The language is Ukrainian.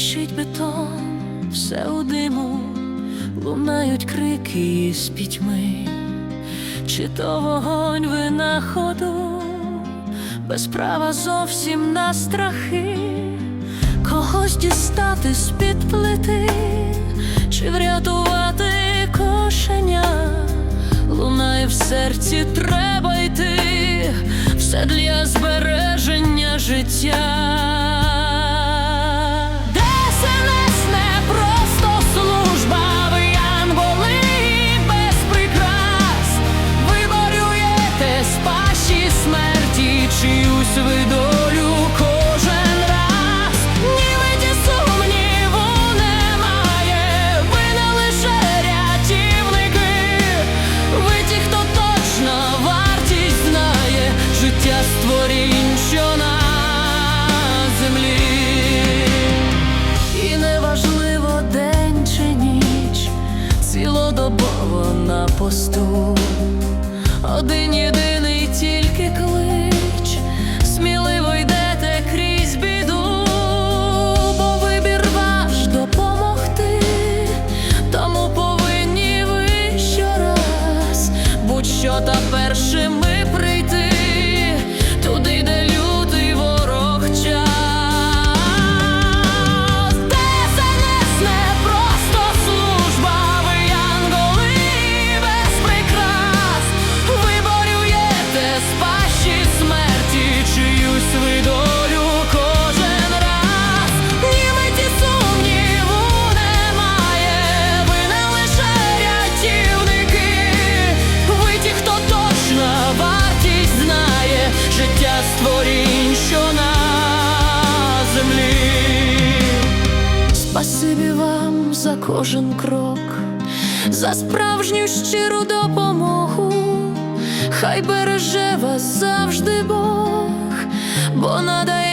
тріщить бетон, все у диму, лунають крики із пітьми, чи то вогонь винаходу, без права зовсім на страхи, когось дістати з-під плити, чи врятувати кошеня, лунає в серці, треба йти, все для збереження життя. Ви долю кожен раз. Ні виді сумніву немає, ви не лише рятівники, ви ті, хто точно вартість знає життя створінь, що на землі. І неважливо день чи ніч, цілодобово на посту. Один єдиний тільки клич, будь-що та першими прийти, Спасибі вам за кожен крок, за справжню щиру допомогу. Хай береже вас завжди Бог, бо змогу.